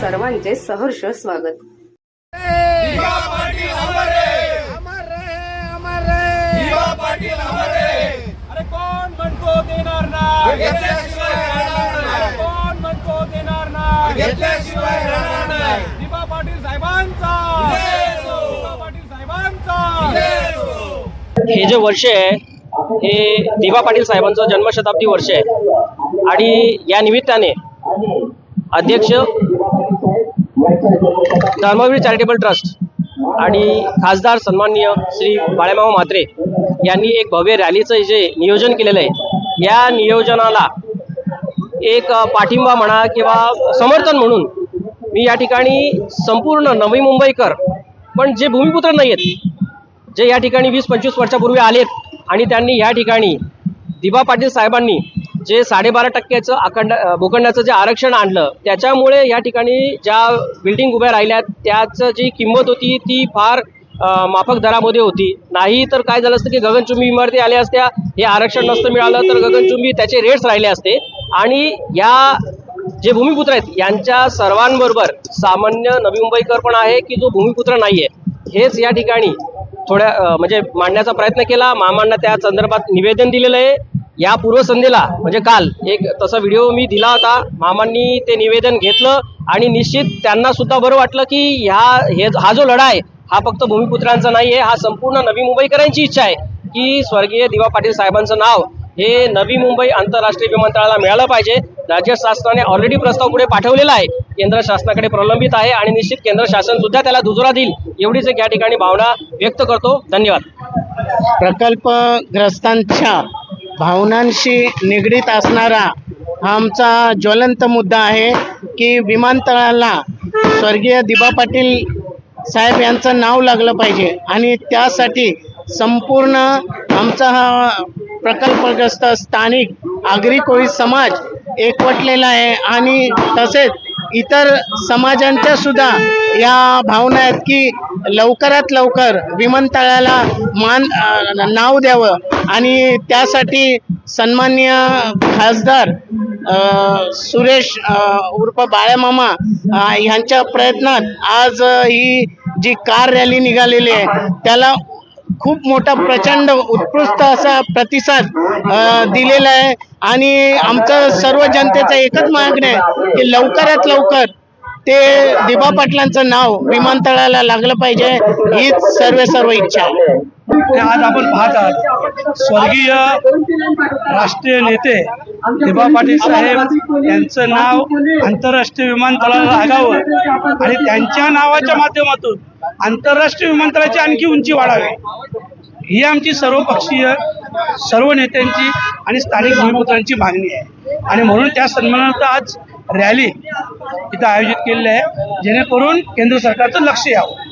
सर्वांचे सहर्ष स्वागत. दिवा पाटील अमर अमर रहे अमर रहे दिवा पाटील अमर अरे कोण म्हणतो देणार नाही? घेतल्याशिवाय राहणार अरे नाही कोण म्हणतो देणार नाही? घेतल्याशिवाय राहणार नाही. दिबा पाटील साहेबांचा! जय असो. दिबा पाटील साहेबांचा! जय असो. हे जे वर्ष आहे हे दिवा पाटील साहेबांचं जन्मशताब्दी वर्ष आहे. आणि या निमित्ताने अध्यक्ष धर्मवीर चॅरिटेबल ट्रस्ट आणि खासदार सन्माननीय श्री बाळेमाव म्हात्रे यांनी एक भव्य रॅलीचं जे नियोजन केलेलं आहे या नियोजनाला एक पाठिंबा म्हणा किंवा समर्थन म्हणून मी या ठिकाणी संपूर्ण नवी मुंबईकर पण जे भूमिपुत्र नाही आहेत जे या ठिकाणी वीस पंचवीस वर्षापूर्वी आलेत आणि त्यांनी या ठिकाणी दिबा पाटील साहेबांनी जे साडेबारा टक्क्याचं अखंड भूखंडाचं जे आरक्षण आणलं त्याच्यामुळे या ठिकाणी ज्या बिल्डिंग उभ्या राहिल्या त्याचं जी किंमत होती ती फार माफक दरामध्ये होती. नाही तर काय झालं असतं की गगनचुंबी इमारती आल्या असत्या हे आरक्षण नसतं मिळालं तर गगनचुंबी त्याचे रेट्स राहिले असते. आणि या जे भूमिपुत्र आहेत यांच्या सर्वांबरोबर सामान्य नवी मुंबईकर पण आहे की जो भूमिपुत्र नाही आहे हेच या ठिकाणी थोड्या म्हणजे मांडण्याचा प्रयत्न केला. मामांना त्या संदर्भात निवेदन दिलेलं आहे. या पूर्वसंध्येला म्हणजे काल एक तसा व्हिडिओ मी दिला होता. मामांनी ते निवेदन घेतलं आणि निश्चित त्यांना सुद्धा बरं वाटलं की ह्या हे हा जो लढा आहे हा फक्त भूमिपुत्रांचा नाही आहे हा संपूर्ण नवी मुंबईकरांची इच्छा आहे की स्वर्गीय दिवा पाटील साहेबांचं नाव हे नवी मुंबई आंतरराष्ट्रीय विमानतळाला मिळालं पाहिजे. राज्य शासनाने ऑलरेडी प्रस्ताव पुढे पाठवलेला आहे. केंद्र शासनाकडे प्रलंबित आहे आणि निश्चित केंद्र शासन सुद्धा त्याला दुजोरा देईल एवढीच एक या ठिकाणी भावना व्यक्त करतो. धन्यवाद. प्रकल्पग्रस्तांच्या भावनांशी निगडीत असणारा हा आमचा ज्वलंत मुद्दा आहे की विमानतळाला स्वर्गीय दिबा पाटील साहेब यांचं नाव लागलं पाहिजे आणि त्यासाठी संपूर्ण आमचा हा प्रकल्पग्रस्त स्थानिक आगरी कोळी समाज एकवटलेला आहे आणि तसेच इतर समाजांच्या सुद्धा या भावना आहेत की लवकरात लवकर विमानतळाला मान नाव द्यावं. आणि त्यासाठी सन्माननीय खासदार सुरेश उर्फ बाळ्यामामा ह्यांच्या प्रयत्नात आज ही जी कार रॅली निघालेली आहे त्याला खूप मोठा प्रचंड उत्कृष्ट असा प्रतिसाद दिलेला आहे. आणि आमचं सर्व जनतेचं एकच मागणं आहे की लवकरात लवकर ते दिबा पाटलांचं नाव विमानतळाला लागलं पाहिजे हीच सर्व सर्व इच्छा आहे. ते आज आपण पाहत आहात. स्वर्गीय राष्ट्रीय नेते दिबा पाटील साहेब यांचं नाव आंतरराष्ट्रीय विमानतळाला लागावं आणि त्यांच्या नावाच्या माध्यमातून आंतरराष्ट्रीय विमानतळाची आणखी उंची वाढावी. ही आमची सर्वपक्षीय सर्व नेत्यांची आणि स्थानिक भूमिपुत्रांची मागणी आहे. आणि म्हणून त्या सन्मानार्थ आज रॅली इथं आयोजित केलेली आहे. जेणेकरून केंद्र सरकारचं लक्ष यावं.